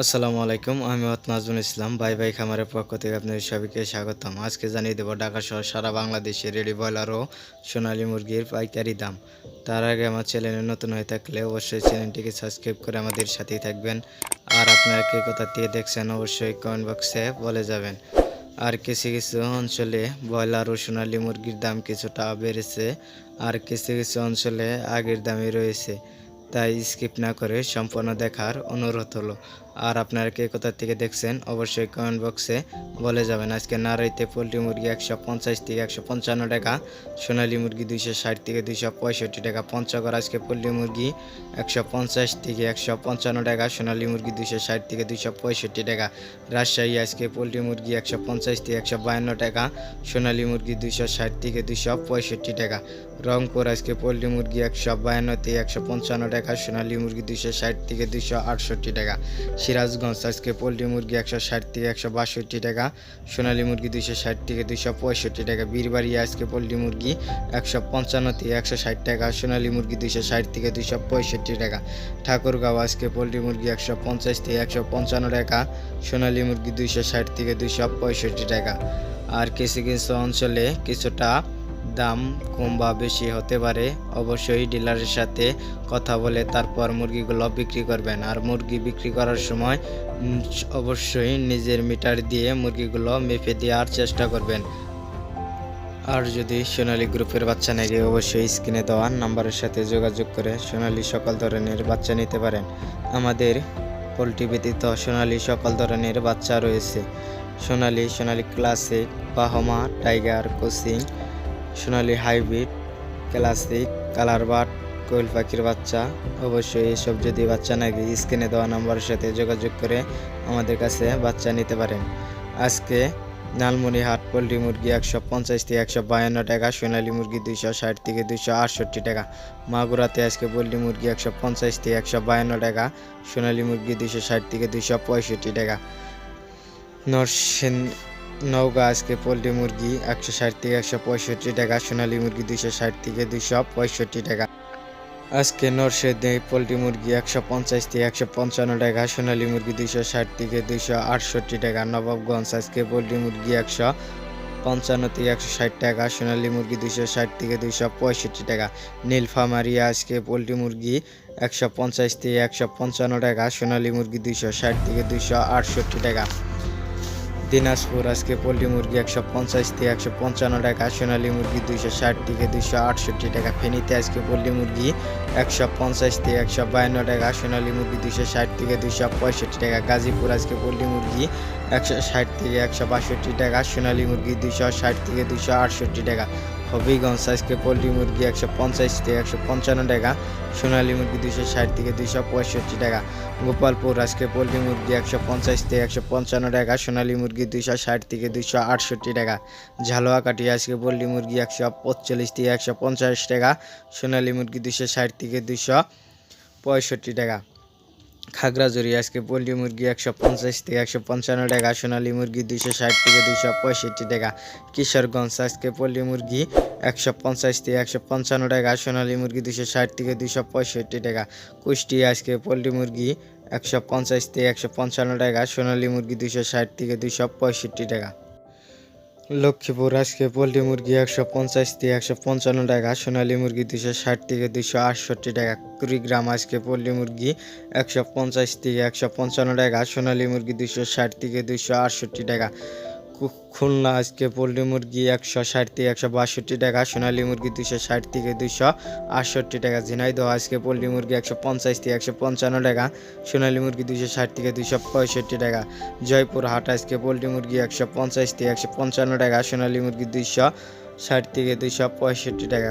আসসালামু আলাইকুম, আমি নাজমুল ইসলাম বাই বাই খামারের পক্ষ থেকে আপনাদের সবাইকে স্বাগতম। আজকে জানিয়ে দেবো ঢাকা সহ সারা বাংলাদেশে রেডি ব্রয়লার ও সোনালী মুরগির পাইকারি দাম। তার আগে আমার চ্যানেলে নতুন হয়ে থাকলে অবশ্যই চ্যানেলটিকে সাবস্ক্রাইব করে আমাদের সাথেই থাকবেন। আর আপনারা কে কোথা থেকে দেখছেন অবশ্যই কমেন্ট বক্সে বলে যাবেন। আর কিছু কিছু অঞ্চলে ব্রয়লার ও সোনালী মুরগির দাম কিছুটা বেড়েছে, আর কিছু কিছু অঞ্চলে আগের দামই রয়েছে। তাই স্কিপ না করে সম্পূর্ণ দেখার অনুরোধ হলো। আর আপনারা কে কোথা থেকে দেখছেন, অবশ্যই কমেন্ট বক্সে বলে যাবেন। আজকে নারাইতে পোলট্রি মুরগি একশো পঞ্চাশ থেকে একশো পঞ্চান্ন টাকা, সোনালী মুরগি দুইশো ষাট থেকে দুইশো পঁয়ষট্টি টাকা, পঞ্চগড় আজকে পোলট্রি মুরগি একশো পঞ্চাশ থেকে একশো পঞ্চান্ন টাকা, সোনালী মুরগি দুইশো ষাট থেকে দুইশো পঁয়ষট্টি টাকা, রাজশাহী আজকে পোলট্রি মুরগি একশো পঞ্চাশ থেকে একশো বায়ান্ন টাকা, সোনালী মুরগি দুইশো ষাট থেকে দুইশো পঁয়ষট্টি টাকা, রংপুর আজকে পোলট্রি মুরগি একশো বায়ান্ন থেকে একশো পঞ্চান্ন টাকা, সোনালী মুরগি দুইশো ষাট থেকে দুইশো আটষট্টি টাকা সিরাজগঞ্জ, আজকে পোলট্রি মুরগি একশো ষাট থেকে একশো বাষট্টি টাকা, সোনালী মুরগি দুইশো ষাট থেকে দুইশো পঁয়ষট্টি টাকা বীরবাড়িয়া আজকে পোলট্রি মুরগি একশো পঞ্চান্ন থেকে একশো ষাট টাকা, সোনালী মুরগি দুইশো ষাট থেকে দুইশো পঁয়ষট্টি টাকা। ঠাকুরগাঁও আজকে পোলট্রি মুরগি একশো পঞ্চাশ থেকে একশো পঞ্চান্ন টাকা, সোনালী মুরগি দুইশো ষাট থেকে দুইশো পঁয়ষট্টি টাকা। আর কিছু কিছু অঞ্চলে কিছুটা দাম কম বা বেশি হতে পারে, অবশ্যই ডিলারের সাথে কথা বলে তারপর মুরগিগুলো বিক্রি করবেন। আর মুরগি বিক্রি করার সময় অবশ্যই নিজের মিটার দিয়ে মুরগিগুলো মেপে দেওয়ার চেষ্টা করবেন। আর যদি সোনালী গ্রুপের বাচ্চা নাকি অবশ্যই স্ক্রিনে দেওয়া নাম্বারের সাথে যোগাযোগ করে সোনালী সকল ধরনের বাচ্চা নিতে পারেন। আমাদের পোলট্রি ব্যতীত সোনালী সকল ধরনের বাচ্চা রয়েছে। সোনালী সোনালী ক্লাসিক, বাহমা, টাইগার কোচিং Sonali hybrid, classic, colour but, কোয়েল পাখির বাচ্চা। অবশ্যই এসব যদি বাচ্চা নাকি, স্ক্রিনে দেওয়া নাম্বারের সাথে যোগাযোগ করে আমাদের কাছে বাচ্চা নিতে পারেন। আজকে লালমনিহাট পোলট্রি মুরগি একশো পঞ্চাশ থেকে একশো বায়ান্ন টাকা, সোনালী মুরগি দুইশো ষাট থেকে দুইশো আটষট্টি টাকা। মাগুরাতে আজকে পোলট্রি মুরগি একশো পঞ্চাশ থেকে একশো বায়ান্ন টাকা, সোনালী মুরগি দুইশো ষাট থেকে দুইশো পঁয়ষট্টি টাকা। নরসেন নওগাঁ আজকে পোলট্রি মুরগি একশো ষাট থেকে একশো পঁয়ষট্টি টাকা, সোনালী মুরগি দুইশো ষাট থেকে দুইশো পঁয়ষট্টি টাকা। আজকে নরসেদে পোলট্রি মুরগি একশো পঞ্চাশ থেকে একশো পঞ্চান্ন টাকা, সোনালী মুরগি দুইশো ষাট থেকে দুইশো আটষট্টি টাকা। নবাবগঞ্জ আজকে পোলট্রি মুরগি একশো পঞ্চান্ন থেকে একশো ষাট টাকা, সোনালী মুরগি দুইশো ষাট থেকে দুইশো পঁয়ষট্টি টাকা। নীলফামারিয়া আজকে পোলট্রি মুরগি একশো পঞ্চাশ থেকে একশো পঞ্চান্ন টাকা, সোনালী মুরগি দুইশো ষাট থেকে দুইশো আটষট্টি টাকা। দিনাজপুর আজকে পোলট্রি মুরগি একশো পঞ্চাশ থেকে একশো পঞ্চান্ন টাকা, সোনালী মুরগি দুইশো ষাট থেকে দুইশো আটষট্টি টাকা। ফেনীতে আজকে পোলট্রি মুরগি একশো পঞ্চাশ থেকে একশো বায়ান্ন টাকা, সোনালী মুরগি দুইশো ষাট থেকে দুইশো পঁয়ষট্টি টাকা। গাজীপুর আজকে পোলট্রি মুরগি একশো ষাট থেকে একশো বাষট্টি টাকা, সোনালী মুরগি দুইশো ষাট থেকে দুইশো আটষট্টি টাকা। হবিগঞ্জ আজকে পোলট্রি মুরগি একশো পঞ্চাশ থেকে একশো পঞ্চান্ন টাকা, সোনালী মুরগি দুইশো ষাট থেকে দুইশো পঁয়ষট্টি টাকা। গোপালপুর আজকে পোলট্রি মুরগি একশো পঞ্চাশ থেকে একশো পঞ্চান্ন টাকা, সোনালী মুরগি দুইশো ষাট থেকে দুইশো আটষট্টি টাকা, ঝালোয়া কাঠি আজকে পোলট্রি মুরগি একশো পঁচল্লিশ থেকে একশো পঞ্চাশ টাকা, সোনালী মুরগি দুইশো ষাট থেকে দুইশো পঁয়ষট্টি টাকা। খাগড়াঝড়ি আজকে পোলট্রি মুরগি একশো পঞ্চাশ থেকে একশো পঞ্চান্ন টাকা, সোনালী মুরগি দুইশো ষাট থেকে দুইশো পঁয়ষট্টি টাকা, কিশোরগঞ্জ আজকে পোলট্রি মুরগি একশো পঞ্চাশ থেকে একশো পঞ্চান্ন টাকা, সোনালী মুরগি দুইশো ষাট থেকে দুইশো পঁয়ষট্টি টাকা, কুষ্টিয়া আজকে পোলট্রি মুরগি একশো পঞ্চাশ থেকে একশো পঞ্চান্ন টাকা, সোনালী মুরগি দুইশো ষাট থেকে দুইশো পঁয়ষট্টি টাকা। লক্ষ্মীপুর আজকে পোলট্রি মুরগি একশো পঞ্চাশ থেকে একশো পঞ্চান্ন টাকা, সোনালী মুরগি দুশো ষাট থেকে দুশো আটষট্টি টাকা, কুড়িগ্রাম আজকে পোলট্রি মুরগি একশো পঞ্চাশ থেকে একশো পঞ্চান্ন টাকা, সোনালী মুরগি দুশো ষাট থেকে দুশো আটষট্টি টাকা। খুলনা আজকে পোলট্রি মুরগি একশো ষাট থেকে একশো বাষট্টি টাকা, সোনালী মুরগি দুশো ষাট থেকে দুশো আটষট্টি টাকা, ঝিনাইদহ আজকে পোলট্রি মুরগি একশো পঞ্চাশ থেকে একশো পঞ্চান্ন টাকা, সোনালী মুরগি দুশো ষাট থেকে দুশো পঁয়ষট্টি টাকা জয়পুর হাট আজকে পোলট্রি মুরগি একশো পঞ্চাশ থেকে একশো পঞ্চান্ন টাকা, সোনালী মুরগি দুশো ষাট থেকে দুশো পঁয়ষট্টি টাকা,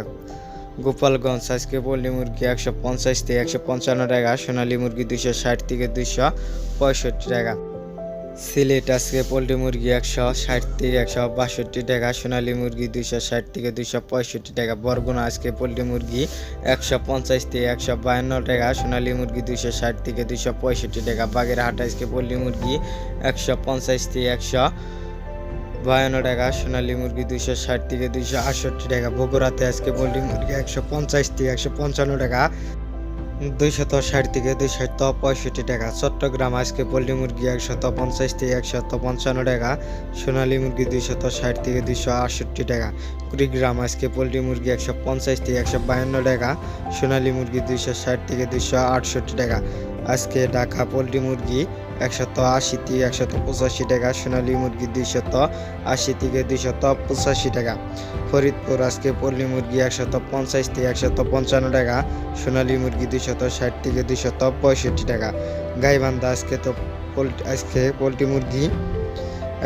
গোপালগঞ্জ আজকে পোলট্রি মুরগি একশো পঞ্চাশ থেকে একশো পঞ্চান্ন টাকা, সোনালী মুরগি দুশো ষাট থেকে দুশো পঁয়ষট্টি টাকা। সিলেট আজকে পোলট্রি মুরগি একশো ষাট থেকে একশো বাষট্টি টাকা, সোনালী মুরগি দুইশো ষাট থেকে দুইশো পঁয়ষট্টি টাকা, বরগুনা আজকে পোলট্রি মুরগি একশো পঞ্চাশ থেকে একশো বায়ান্ন টাকা, সোনালী মুরগি দুইশো ষাট থেকে দুইশো পঁয়ষট্টি টাকা, বাগেরহাট আজকে পোলট্রি মুরগি একশো পঞ্চাশ থেকে একশো বায়ান্ন টাকা, সোনালী মুরগি দুইশো ষাট থেকে দুইশো আটষট্টি টাকা, বগুড়াতে আজকে পোলট্রি মুরগি একশো পঞ্চাশ থেকে একশো পঞ্চান্ন টাকা। দুইশত ষাট থেকে দুইশত পঁয়ষট্টি টাকা। চট্টগ্রাম আজকে পল্লী মুরগি একশত পঞ্চাশ থেকে একশত পঞ্চান্ন টাকা, সোনালী মুরগি দুইশত ষাট থেকে দুইশো আটষট্টি টাকা। কুড়িগ্রাম আজকে পোলট্রি মুরগি একশো পঞ্চাশ থেকে একশো বায়ান্ন টাকা, সোনালী মুরগি দুইশো ষাট থেকে দুইশো আটষট্টি টাকা। আজকে ঢাকা পোলট্রি মুরগি একশত আশি থেকে একশত পঁচাশি টাকা, সোনালী মুরগি দুইশত আশি থেকে দুইশত পঁচাশি টাকা। ফরিদপুর আজকে পল্লী মুরগি একশত পঞ্চাশ থেকে একশত পঞ্চান্ন টাকা, সোনালী মুরগি দুইশত ষাট থেকে দুইশত পঁয়ষট্টি টাকা। গাইবান্ধা আজকে তো পোল্ট্রি আজকে পোলট্রি মুরগি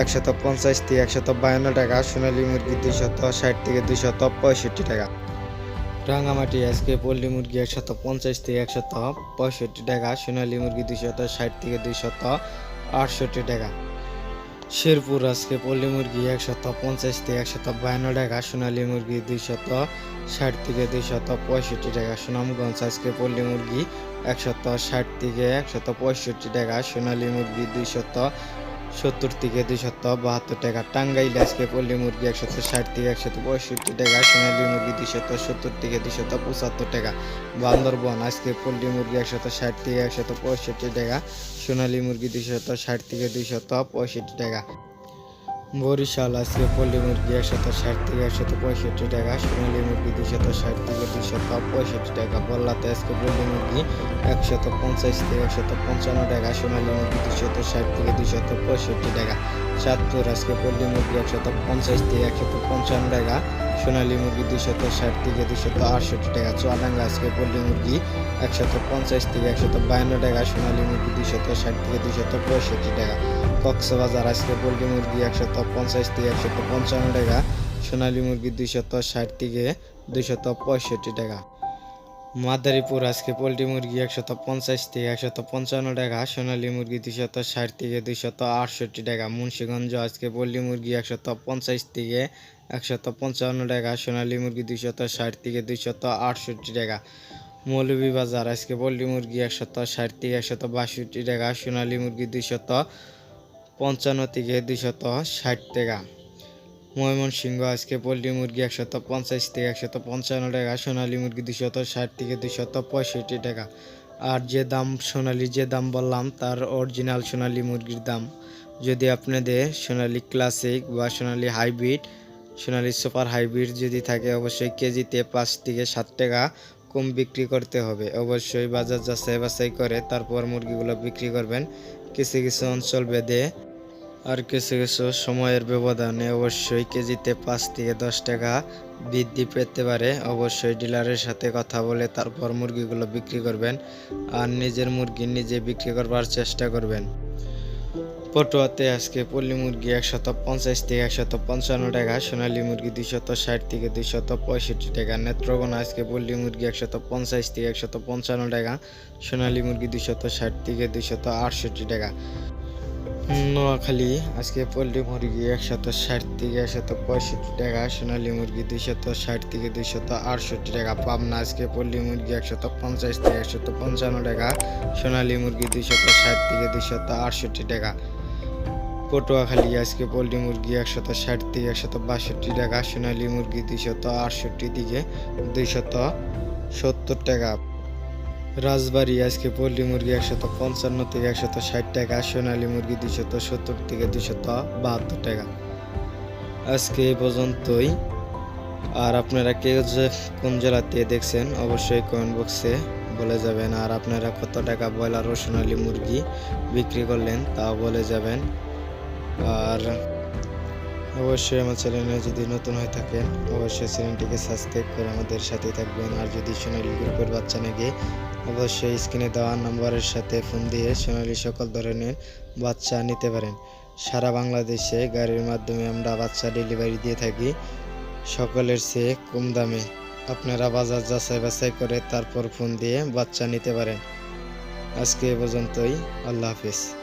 একশত পঞ্চাশ থেকে একশত বায়ান্ন টাকা, সোনালী মুরগি দুইশত ষাট থেকে দুইশত পঁয়ষট্টি টাকা। রাঙামাটি আজকে পোলট্রি মুরগি একশত পঞ্চাশ থেকে একশত পঁয়ষট্টি টাকা, সোনালী মুরগি দুইশত ষাট থেকে দুইশত আটষট্টি টাকা। শেরপুর আজকে পোলট্রি মুরগি একশত পঞ্চাশ থেকে একশত বায়ান্ন টাকা, সোনালী মুরগি দুইশত ষাট থেকে দুইশত পঁয়ষট্টি টাকা। সুনামগঞ্জ আজকে পোলট্রি মুরগি একশত ষাট থেকে একশত পঁয়ষট্টি টাকা, সোনালী মুরগি দুইশত সত্তর থেকে দুইশত বাহাত্তর টাকা। টাঙ্গাইল আজকে পোলট্রি মুরগি একশত ষাট থেকে একশত পঁয়ষট্টি টাকা, সোনালী মুরগি দুইশত সত্তর থেকে দুইশত পঁচাত্তর টাকা, বান্দরবন আজকে পোলট্রি মুরগি একশত ষাট থেকে একশত পঁয়ষট্টি টাকা, সোনালী মুরগি দুইশত ষাট থেকে দুইশত পঁয়ষট্টি টাকা। বরিশাল আজকে পোলট্রি মুরগি একশত ষাট থেকে একশত পঁয়ষট্টি টাকা, সোনালী মুরগি দুইশত ষাট থেকে দুইশত পঁয়ষট্টি টাকা, বল্লাতে আজকে পোলট্রি মুরগি একশত পঞ্চাশ থেকে একশত পঞ্চান্ন টাকা, সোনালী মুরগি দুইশত ষাট থেকে দুইশত পঁয়ষট্টি টাকা চাঁদপুর আজকে পোলট্রি মুরগি একশত পঞ্চাশ থেকে একশত পঞ্চান্ন টাকা, সোনালী মুরগি দুইশত ষাট থেকে দুইশত আটষট্টি টাকা, চুয়াডাঙ্গা আজকে পোলট্রি মুরগি একশত পঞ্চাশ থেকে একশত বায়ান্ন টাকা, সোনালী মুরগি দুইশত ষাট থেকে দুইশত পঁয়ষট্টি টাকা, কক্সবাজার আজকে পোলট্রি মুরগি একশত পঞ্চাশ থেকে একশত পঞ্চান্ন টাকা, সোনালী মুরগি দুইশত ষাট থেকে দুইশত পঁয়ষট্টি টাকা। মাদারীপুর আজকে পোলট্রি মুরগি একশত পঞ্চাশ থেকে একশত পঞ্চান্ন টাকা, সোনালী মুরগি দুইশত ষাট থেকে দুইশত আটষট্টি টাকা, মুন্সিগঞ্জ আজকে পোলট্রি মুরগি একশত পঞ্চাশ থেকে একশত পঞ্চান্ন টাকা, সোনালী মুরগি দুইশত ষাট থেকে দুইশত আটষট্টি টাকা। মৌলভীবাজার আজকে পোলট্রি মুরগি একশত ষাট থেকে একশত বাষট্টি টাকা, সোনালী মুরগি দুইশত পঞ্চান্ন থেকে দুইশত ষাট টাকা। ময়মনসিংহ, আজকে পোলট্রি মুরগি একশত পঞ্চাশ থেকে একশত পঞ্চান্ন টাকা, সোনালী মুরগি দুশত ষাট থেকে দুশত পঁয়ষট্টি টাকা। আর যে দাম সোনালী, যে দাম বললাম, তার অরিজিনাল সোনালী মুরগির দাম। যদি আপনাদের সোনালী ক্লাসিক বা Sonali hybrid, Sonali super hybrid যদি থাকে, অবশ্যই কেজিতে পাঁচ থেকে সাত টাকা কম বিক্রি করতে হবে। অবশ্যই বাজার যাচাই বাছাই করে তারপর মুরগিগুলো বিক্রি করবেন। কিছু কিছু অঞ্চল বেঁধে আর কিছু কিছু সময়ের ব্যবধানে অবশ্যই কেজিতে পাঁচ থেকে দশ টাকা বৃদ্ধি পেতে পারে। অবশ্যই ডিলারের সাথে কথা বলে তারপর মুরগিগুলো বিক্রি করবেন আর নিজের মুরগি নিজে বিক্রি করবার চেষ্টা করবেন। পটুয়াতে আজকে পল্লী মুরগি একশত পঞ্চাশ থেকে একশত পঞ্চান্ন টাকা, সোনালী মুরগি দুইশত ষাট থেকে দুইশত পঁয়ষট্টি টাকা, নেত্রকোনা আজকে পল্লী মুরগি একশত পঞ্চাশ থেকে একশত পঞ্চান্ন টাকা, সোনালী মুরগি দুইশত ষাট থেকে দুইশত আটষট্টি টাকা। নোয়াখালী, আজকে পোলট্রি মুরগি একশত ষাট থেকে একশত পঁয়ষট্টি টাকা, সোনালী মুরগি দুইশত ষাট থেকে দুইশত আটষট্টি টাকা, পাবনা আজকে পোলট্রি মুরগি একশত পঞ্চাশ থেকে একশত পঞ্চান্ন টাকা, সোনালী মুরগি দুইশত ষাট থেকে দুইশত আটষট্টি টাকা। পটুয়াখালী আজকে পোলট্রি মুরগি একশত ষাট থেকে একশত বাষট্টি টাকা, সোনালী মুরগি দুইশত আটষট্টি থেকে দুইশত সত্তর টাকা। রাজবাড়ি, আজকে পোলট্রি মুরগি একশত পঞ্চান্ন থেকে একশত ষাট টাকা, সোনালী মুরগি দুশত সত্তর থেকে দুশত বাহাত্তর টাকা। আজকে এই পর্যন্তই। আর আপনারা কে যে কোন জেলাতে দেখছেন, অবশ্যই কমেন্ট বক্সে বলে যাবেন। আর আপনারা কত টাকা ব্রয়লার ও সোনালী মুরগি বিক্রি করলেন, তাও বলে যাবেন। আর অবশ্যই আমার চ্যানেলে যদি নতুন হয়ে থাকেন, অবশ্যই চ্যানেলটিকে সাবস্ক্রাইব করে আমাদের সাথে থাকবেন। আর যদি সোনালী গ্রুপের বাচ্চা নাকি অবশ্যই স্ক্রিনে দেওয়া নম্বরের সাথে ফোন দিয়ে সোনালি সকল ধরনের বাচ্চা নিতে পারেন। সারা বাংলাদেশে গাড়ির মাধ্যমে আমরা বাচ্চা ডেলিভারি দিয়ে থাকি। সকলের চেয়ে কম দামে। আপনারা বাজার যাচাই বাছাই করে তারপর ফোন দিয়ে বাচ্চা নিতে পারেন। আজকে এ পর্যন্তই। আল্লাহ হাফিজ।